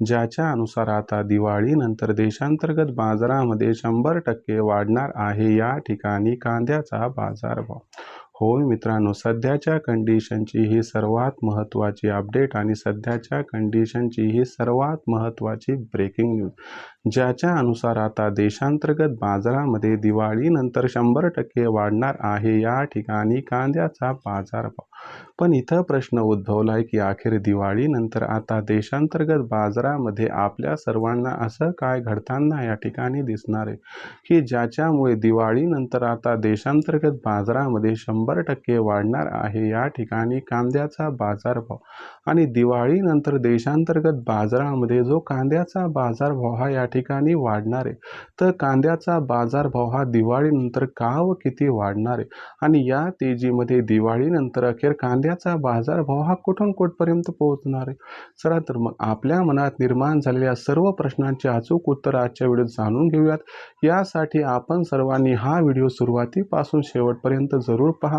ज्याच्या अनुसार आता दिवाळीनंतर देशांतर्गत बाजारामध्ये शंभर टक्के वाढणार आहे. या ठिकाणी कांद्याचा बाजारभाव होय मित्रांनो सध्याच्या कंडिशनची ही सर्वात महत्त्वाची अपडेट आणि सध्याच्या कंडिशनची ही सर्वात महत्त्वाची ब्रेकिंग न्यूज ज्याच्या अनुसार आता देशांतर्गत बाजारामध्ये दिवाळीनंतर शंभर टक्के वाढणार आहे. या ठिकाणी कांद्याचा बाजारभाव. पण इथं प्रश्न उद्भवला आहे की अखेर दिवाळीनंतर आता देशांतर्गत बाजारामध्ये आपल्या सर्वांना असं काय घडताना या ठिकाणी दिसणार आहे? की ज्याच्यामुळे दिवाळीनंतर आता देशांतर्गत बाजारामध्ये शंभर टक्के वाढणार आहे. या ठिकाणी कांद्याचा बाजारभाव आणि दिवाळीनंतर देशांतर्गत बाजारामध्ये जो कांद्याचा बाजारभाव हा या ठिकाणी वाढणार आहे तर कांद्याचा बाजारभाव हा दिवाळीनंतर का व किती वाढणार आहे? आणि या तेजीमध्ये दिवाळीनंतर अखेर कांद्याचा बाजारभाव हा कुठून कुठपर्यंत पोहोचणार आहे? चला तर मग आपल्या मनात निर्माण झालेल्या सर्व प्रश्नांची अचूक उत्तर आजच्या व्हिडिओत जाणून घेऊयात. यासाठी आपण सर्वांनी हा व्हिडिओ सुरुवातीपासून शेवटपर्यंत जरूर पहा.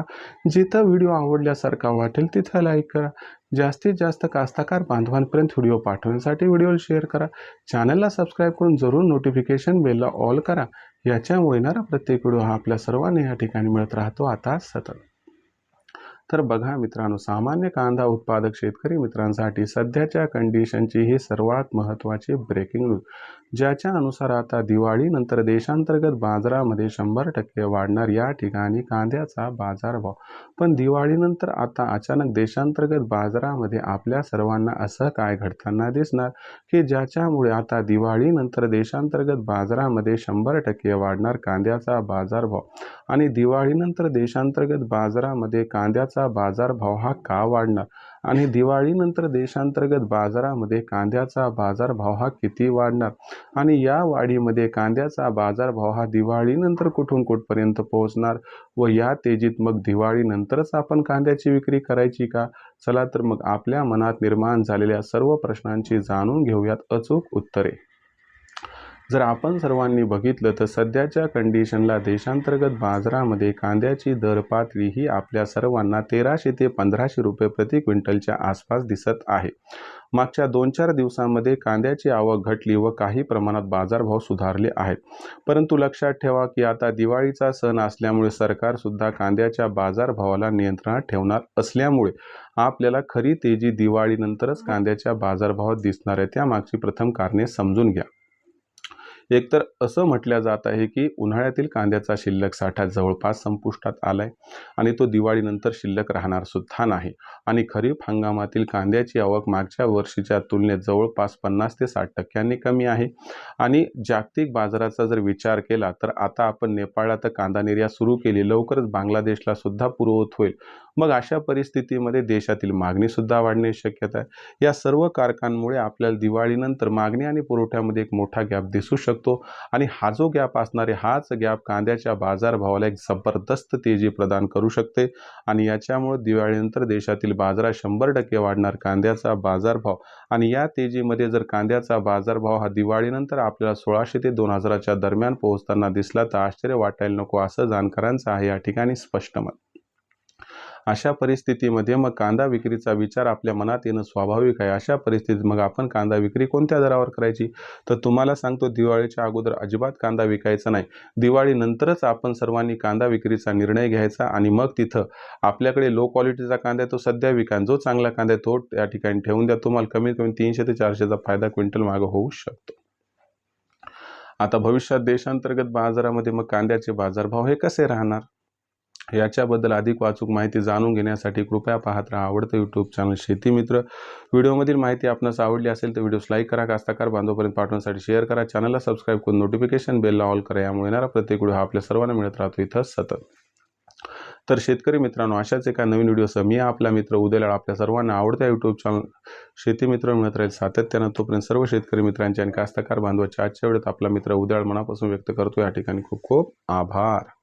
जिथं व्हिडिओ आवडल्यासारखा वाटेल तिथं लाईक करा. जास्तीत जास्त कास्ताकार बांधवांपर्यंत व्हिडिओ पाठवण्यासाठी व्हिडिओ शेअर करा. चॅनलला सबस्क्राईब करून जरूर नोटिफिकेशन बेलला ऑल करा. याच्यामुळे येणारा प्रत्येक व्हिडिओ हा आपल्या सर्वांना या ठिकाणी मिळत राहतो. आता सतत. तर बघा मित्रांनो सामान्य कांदा उत्पादक शेतकरी मित्रांसाठी सध्याच्या कंडिशनची ही सर्वात महत्त्वाची ब्रेकिंग न्यूज ज्याच्या अनुसार आता दिवाळीनंतर देशांतर्गत बाजारामध्ये शंभर टक्के वाढणार या ठिकाणी कांद्याचा बाजारभाव. पण दिवाळीनंतर आता अचानक देशांतर्गत बाजारामध्ये आपल्या सर्वांना असं काय घडताना दिसणार? की ज्याच्यामुळे आता दिवाळीनंतर देशांतर्गत बाजारामध्ये शंभर टक्के वाढणार कांद्याचा बाजारभाव? आणि दिवाळीनंतर देशांतर्गत बाजारामध्ये कांद्याचा बाजारभाव हा का वाढणार? आणि दिवाळीनंतर देशांतर्गत बाजारामध्ये कांद्याचा बाजारभाव हा किती वाढणार? आणि या वाढीमध्ये कांद्याचा बाजारभाव हा दिवाळीनंतर कुठून कुठपर्यंत पोहोचणार? व या तेजीत मग दिवाळीनंतरच आपण कांद्याची विक्री करायची का? चला तर मग आपल्या मनात निर्माण झालेल्या सर्व प्रश्नांची जाणून घेऊयात अचूक उत्तरे. जर आपण सर्वांनी बघितलं तर सध्याच्या कंडिशनला देशांतर्गत बाजारामध्ये कांद्याची दर पातळी ही आपल्या सर्वांना तेराशे ते पंधराशे रुपये प्रति क्विंटलच्या आसपास दिसत आहे. मागच्या दोन चार दिवसांमध्ये कांद्याची आवक घटली व काही प्रमाणात बाजारभाव सुधारले आहेत. परंतु लक्षात ठेवा की आता दिवाळीचा सण असल्यामुळे सरकारसुद्धा कांद्याच्या बाजारभावाला नियंत्रणात ठेवणार असल्यामुळे आपल्याला खरी तेजी दिवाळीनंतरच कांद्याच्या बाजारभावात दिसणार आहे. त्यामागची प्रथम कारणे समजून घ्या. एकतर असं म्हटलं जात आहे की उन्हाळ्यातील कांद्याचा शिल्लक साठा जवळपास संपुष्टात आलाय आणि तो दिवाळीनंतर शिल्लक राहणार सुद्धा नाही. आणि खरीप हंगामातील कांद्याची आवक मागच्या वर्षीच्या तुलनेत जवळपास पन्नास ते साठ टक्क्यांनी कमी आहे. आणि जागतिक बाजाराचा जर विचार केला तर आता आपण नेपाळला तर कांदा निर्यात सुरू केली. लवकरच बांगलादेशला सुद्धा पुरवत होईल. मग अशा परिस्थितीमध्ये देशातील मागणीसुद्धा वाढण्याची शक्यता आहे. या सर्व कारकांमुळे आपल्याला दिवाळीनंतर मागणी आणि पुरवठ्यामध्ये एक मोठा गॅप दिसू शकतो. आणि हा जो गॅप असणारे हाच गॅप कांद्याच्या बाजारभावाला एक जबरदस्त तेजी प्रदान करू शकते. आणि याच्यामुळे दिवाळीनंतर देशातील बाजारात शंभर टक्के वाढणार कांद्याचा बाजारभाव. आणि या तेजीमध्ये जर कांद्याचा बाजारभाव हा दिवाळीनंतर आपल्याला सोळाशे ते दोन हजाराच्या दरम्यान पोहोचताना दिसला तर आश्चर्य वाटायला नको असं जाणकारांचं आहे या ठिकाणी स्पष्ट मत. अशा परिस्थितीमध्ये मग कांदा विक्रीचा विचार आपल्या मनात येणं स्वाभाविक आहे. अशा परिस्थितीत मग आपण कांदा विक्री कोणत्या दरावर करायची? तर तुम्हाला सांगतो दिवाळीच्या अगोदर अजिबात कांदा विकायचा नाही. दिवाळीनंतरच आपण सर्वांनी कांदा विक्रीचा निर्णय घ्यायचा आणि मग तिथं आपल्याकडे लो क्वालिटीचा कांदा तो सध्या विका जो चांगला कांदा आहे तो या ठिकाणी ठेवून द्या. तुम्हाला कमीत कमी तीनशे ते चारशेचा फायदा क्विंटल मागं होऊ शकतो. आता भविष्यात देशांतर्गत बाजारामध्ये मग कांद्याचे बाजारभाव हे कसे राहणार? याच्याबद्दल अधिक वाचूक माहिती जाणून घेण्यासाठी कृपया पाहत राहा आवडतं यूट्यूब चॅनल शेती मित्र. व्हिडिओमधील माहिती आपणास आवडली असेल तर व्हिडिओस लाईक करा कास्तकार बांधवपर्यंत पाठवण्यासाठी शेअर करा चॅनलला सबस्क्राईब करून नोटिफिकेशन बेलला ऑल करा. यामुळे येणारा प्रत्येक व्हिडिओ हा आपल्या सर्वांना मिळत राहतो. इथं सतत. तर शेतकरी मित्रांनो अशाच एका नवीन व्हिडिओसह मी आपला मित्र उद्याला आपल्या सर्वांना आवडत्या यूट्यूब चॅनल शेती मित्र मिळत राहील सातत्यानं. तोपर्यंत सर्व शेतकरी मित्रांच्या आणि कास्तकार बांधवाच्या आजच्या वेळेत आपला मित्र उद्याळ मनापासून व्यक्त करतो. या ठिकाणी खूप खूप आभार.